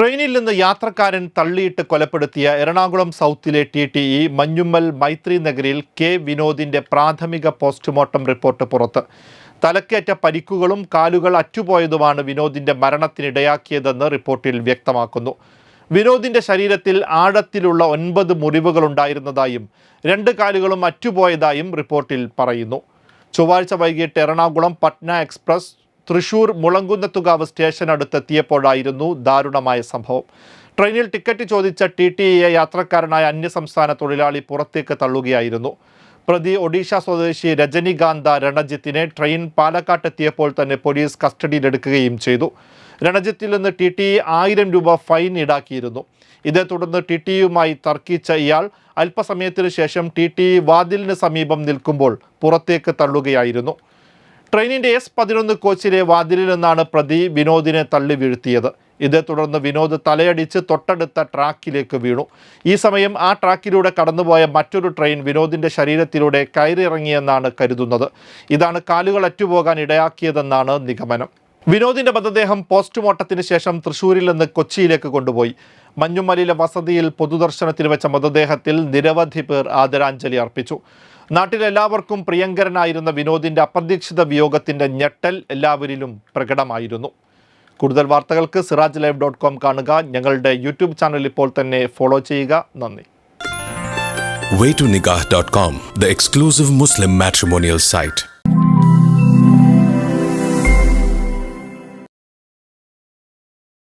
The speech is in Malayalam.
ട്രെയിനിൽ നിന്ന് യാത്രക്കാരൻ തള്ളിയിട്ട് കൊലപ്പെടുത്തിയ Ernakulam സൗത്തിലെ T T E Manjummel Maithri നഗരിയിൽ കെ വിനോദിന്റെ പ്രാഥമിക പോസ്റ്റ്മോർട്ടം റിപ്പോർട്ട് പുറത്ത്. തലക്കേറ്റ പരിക്കുകളും കാലുകൾ അറ്റുപോയതുമാണ് വിനോദിന്റെ മരണത്തിനിടയാക്കിയതെന്ന് റിപ്പോർട്ടിൽ വ്യക്തമാക്കുന്നു. വിനോദിന്റെ ശരീരത്തിൽ ആഴത്തിലുള്ള ഒൻപത് മുറിവുകൾ ഉണ്ടായിരുന്നതായും രണ്ട് കാലുകളും അറ്റുപോയതായും റിപ്പോർട്ടിൽ പറയുന്നു. ചൊവ്വാഴ്ച വൈകിട്ട് എറണാകുളം പട്ന എക്സ്പ്രസ് തൃശൂർ മുളങ്കുന്നത്തുകാവ് സ്റ്റേഷൻ അടുത്തെത്തിയപ്പോഴായിരുന്നു ദാരുണമായ സംഭവം. ട്രെയിനിൽ ടിക്കറ്റ് ചോദിച്ച ടി ടി ഇയെ യാത്രക്കാരനായ അന്യസംസ്ഥാന തൊഴിലാളി പുറത്തേക്ക് തള്ളുകയായിരുന്നു. പ്രതി ഒഡീഷ സ്വദേശി രജനികാന്ത രണജിത്തിനെ ട്രെയിൻ പാലക്കാട്ടെത്തിയപ്പോൾ തന്നെ പോലീസ് കസ്റ്റഡിയിലെടുക്കുകയും ചെയ്തു. രണജിത്തിൽ നിന്ന് ടി ടി ആയിരം രൂപ ഫൈൻ ഈടാക്കിയിരുന്നു. ഇതേ തുടർന്ന് ടി ടിയുമായി തർക്കിച്ച ഇയാൾ അല്പസമയത്തിനു ശേഷം ടി ടി വാതിലിന് സമീപം നിൽക്കുമ്പോൾ പുറത്തേക്ക് തള്ളുകയായിരുന്നു. ട്രെയിനിന്റെ എസ് പതിനൊന്ന് കോച്ചിലെ വാതിലിൽ നിന്നാണ് പ്രതി വിനോദിനെ തള്ളി വീഴ്ത്തിയത്. ഇതേ തുടർന്ന് വിനോദ് തലയടിച്ച് തൊട്ടടുത്ത ട്രാക്കിലേക്ക് വീണു. ഈ സമയം ആ ട്രാക്കിലൂടെ കടന്നുപോയ മറ്റൊരു ട്രെയിൻ വിനോദിന്റെ ശരീരത്തിലൂടെ കയറിയിറങ്ങിയെന്നാണ് കരുതുന്നത്. ഇതാണ് കാലുകൾ അറ്റുപോകാൻ ഇടയാക്കിയതെന്നാണ് നിഗമനം. വിനോദിന്റെ മൃതദേഹം പോസ്റ്റ്മോർട്ടത്തിന് ശേഷം തൃശ്ശൂരിൽ നിന്ന് കൊച്ചിയിലേക്ക് കൊണ്ടുപോയി. മഞ്ഞുമലയിലെ വസതിയിൽ പൊതുദർശനത്തിന് വെച്ച മൃതദേഹത്തിൽ നിരവധി പേർ ആദരാഞ്ജലി അർപ്പിച്ചു. നാട്ടിലെല്ലാവർക്കും പ്രിയങ്കരനായിരുന്ന വിനോദിന്റെ അപ്രതീക്ഷിത വിയോഗത്തിന്റെ ഞെട്ടൽ എല്ലാവരിലും പ്രകടമായിരുന്നു. കൂടുതൽ വാർത്തകൾക്ക് സിറാജ് ലൈവ് ഡോട്ട് കോം കാണുക. ഞങ്ങളുടെ യൂട്യൂബ് ചാനൽ ഇപ്പോൾ തന്നെ ഫോളോ ചെയ്യുക. നന്ദി. Waytonikah.com, the exclusive Muslim matrimonial site.